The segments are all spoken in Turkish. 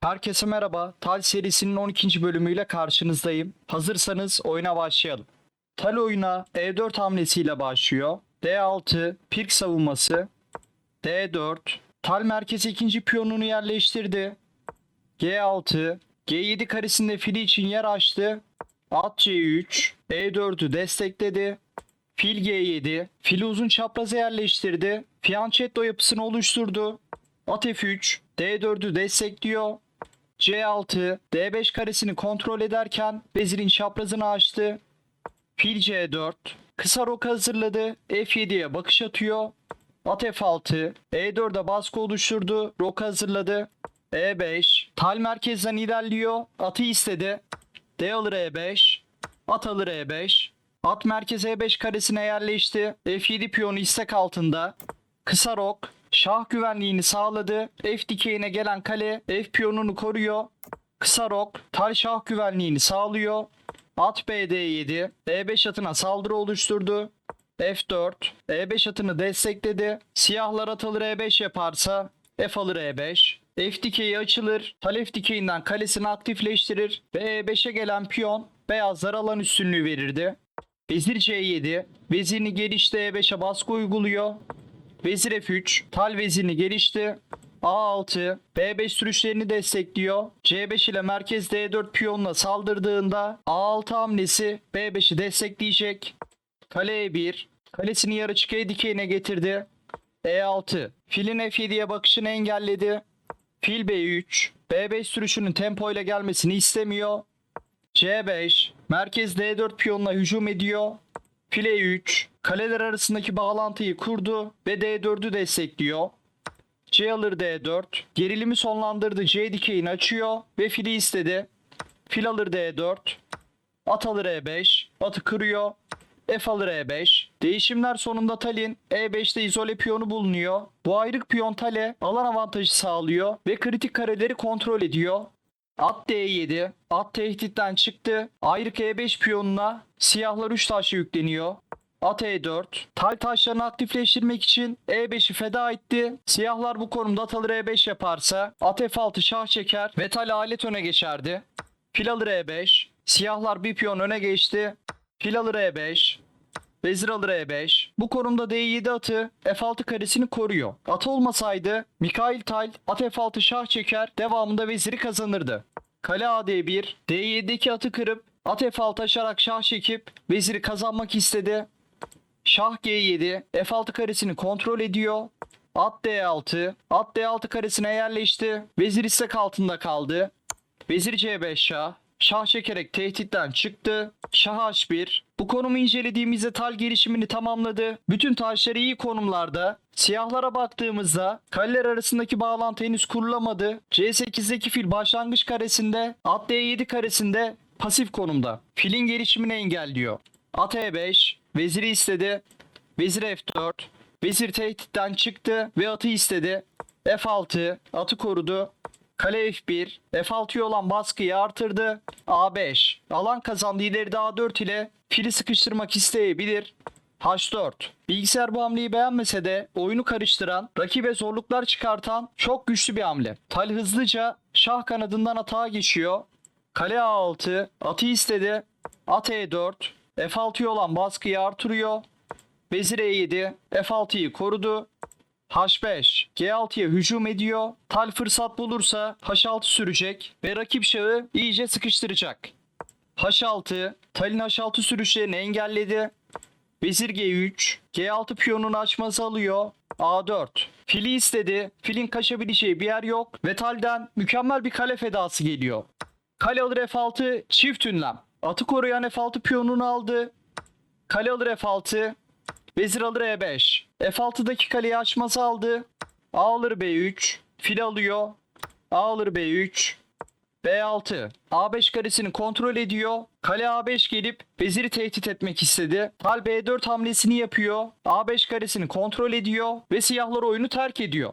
Herkese merhaba. Tal serisinin 12. bölümüyle karşınızdayım. Hazırsanız oyuna başlayalım. Tal oyuna E4 hamlesiyle başlıyor. D6 pirk savunması. D4 Tal merkezi ikinci piyonunu yerleştirdi. G6 G7 karesinde fili için yer açtı. At C3 E4'ü destekledi. Fil G7 fili uzun çapraza yerleştirdi. Fianchetto yapısını oluşturdu. At F3 D4'ü destekliyor. C6 D5 karesini kontrol ederken vezirin çaprazını açtı. Fil C4 kısa roka hazırladı. F7'ye bakış atıyor. At F6 E4'e baskı oluşturdu. Roka hazırladı. E5 tal merkezden ilerliyor. Atı istedi. D alır E5 At alır E5 At merkez E5 karesine yerleşti. F7 piyonu istek altında. Kısa rok şah güvenliğini sağladı. F dikeyine gelen kale F piyonunu koruyor. Kısa rok tal şah güvenliğini sağlıyor. At BD7 E5 atına saldırı oluşturdu. F4 E5 atını destekledi. Siyahlar at alır E5 yaparsa F alır E5. F dikeyi açılır. Tal F dikeyinden kalesini aktifleştirir ve E5'e gelen piyon beyazlar alan üstünlüğü verirdi. Vezir C7 vezirini gelişte E5'e baskı uyguluyor. Vezir F3 tal vezirini gelişti. A6 B5 sürüşlerini destekliyor. C5 ile merkez D4 piyonla saldırdığında A6 hamlesi B5'i destekleyecek. Kale E1 kalesini yarı çıkaya dikeyine getirdi. E6 filin F7'ye bakışını engelledi. Fil B3 B5 sürüşünün tempo ile gelmesini istemiyor. C5 merkez D4 piyonuna hücum ediyor. File 3 kaleler arasındaki bağlantıyı kurdu ve D4'ü destekliyor. C alır D4 gerilimi sonlandırdı C dikeyini açıyor ve fili istedi. Fil alır D4 at alır E5 atı kırıyor. F alır E5. Değişimler sonunda Tal'in E5'te izole piyonu bulunuyor. Bu ayrık piyon Tal'e alan avantajı sağlıyor ve kritik kareleri kontrol ediyor. At D7. At tehditten çıktı. Ayrık E5 piyonuna siyahlar 3 taşla yükleniyor. At E4. Tal taşlarını aktifleştirmek için E5'i feda etti. Siyahlar bu konumda at alır E5 yaparsa at F6 şah çeker ve tal alet öne geçerdi. Fil alır E5. Siyahlar bir piyon öne geçti. Fil alır E5. Vezir alır E5. Bu konumda D7 atı F6 karesini koruyor. At olmasaydı Mikail Tal at F6 şah çeker devamında veziri kazanırdı. Kale AD1 D7'deki atı kırıp at F6 aşarak şah çekip veziri kazanmak istedi. Şah G7 F6 karesini kontrol ediyor. At D6 at D6 karesine yerleşti. Vezir istek altında kaldı. Vezir C5 şah. Şah çekerek tehditten çıktı. Şah H1. Bu konumu incelediğimizde tal gelişimini tamamladı. Bütün taşları iyi konumlarda. Siyahlara baktığımızda kaleler arasındaki bağlantı henüz kurulamadı. C8'deki fil başlangıç karesinde, at D7 karesinde pasif konumda. Filin gelişimini engelliyor. At E5, veziri istedi. Vezir F4, vezir tehditten çıktı ve atı istedi. F6, atı korudu. Kale F1, F6'ya olan baskıyı artırdı. A5, alan kazandı ileride A4 ile fili sıkıştırmak isteyebilir. H4, bilgisayar bu hamleyi beğenmese de oyunu karıştıran, rakibe zorluklar çıkartan çok güçlü bir hamle. Tal hızlıca şah kanadından atağa geçiyor. Kale A6, atı istedi. At E4, F6'ya olan baskıyı artırıyor. Vezir E7, F6'yı korudu. H5, G6'ya hücum ediyor. Tal fırsat bulursa H6 sürecek ve rakip şahı iyice sıkıştıracak. H6, Tal'in H6 sürüşlerini engelledi. Vezir G3, G6 piyonunu açması alıyor. A4, fili istedi. Filin kaçabileceği bir yer yok ve Tal'den mükemmel bir kale fedası geliyor. Kale alır F6, çift ünlem. Atı koruyan F6 piyonunu aldı. Kale alır F6, Vezir alır E5. F6'daki kaleyi açması aldı. A alır B3. Fil alıyor. A alır B3. B6. A5 karesini kontrol ediyor. Kale A5 gelip veziri tehdit etmek istedi. Tal B4 hamlesini yapıyor. A5 karesini kontrol ediyor ve siyahlar oyunu terk ediyor.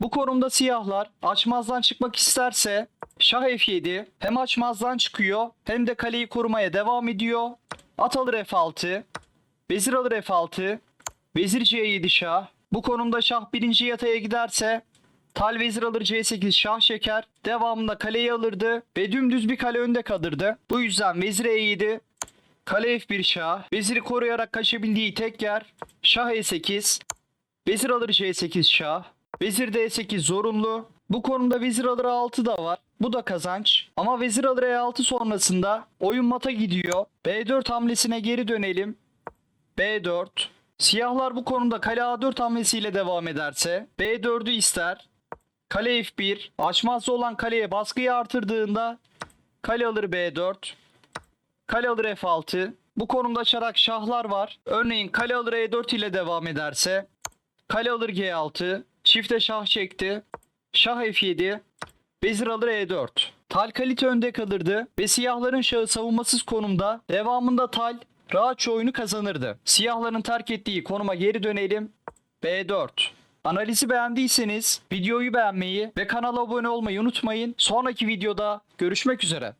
Bu konumda siyahlar açmazdan çıkmak isterse Şah F7 hem açmazdan çıkıyor hem de kaleyi korumaya devam ediyor. At alır F6. Vezir alır F6. Vezir C7 şah. Bu konumda şah birinci yataya giderse Tal vezir alır C8 şah çeker. Devamında kaleyi alırdı ve dümdüz bir kale önde kalırdı. Bu yüzden vezir E7, kale F1 şah, veziri koruyarak kaçabildiği tek yer şah E8, vezir alır C8 şah, vezir D8 zorunlu. Bu konuda vezir alır A6 da var. Bu da kazanç. Ama vezir alır E6 sonrasında oyun mata gidiyor. B4 hamlesine geri dönelim. B4. Siyahlar bu konuda kale A4 hamlesiyle devam ederse B4'ü ister. Kale F1. Açmazsa olan kaleye baskıyı artırdığında kale alır B4. Kale alır F6. Bu konumda açarak şahlar var. Örneğin kale alır E4 ile devam ederse kale alır G6. Çifte şah çekti. Şah F7. Vezir alır E4. Tal kalite önde kalırdı ve siyahların şahı savunmasız konumda devamında tal rahatça oyunu kazanırdı. Siyahların terk ettiği konuma geri dönelim. B4. Analizi beğendiyseniz videoyu beğenmeyi ve kanala abone olmayı unutmayın. Sonraki videoda görüşmek üzere.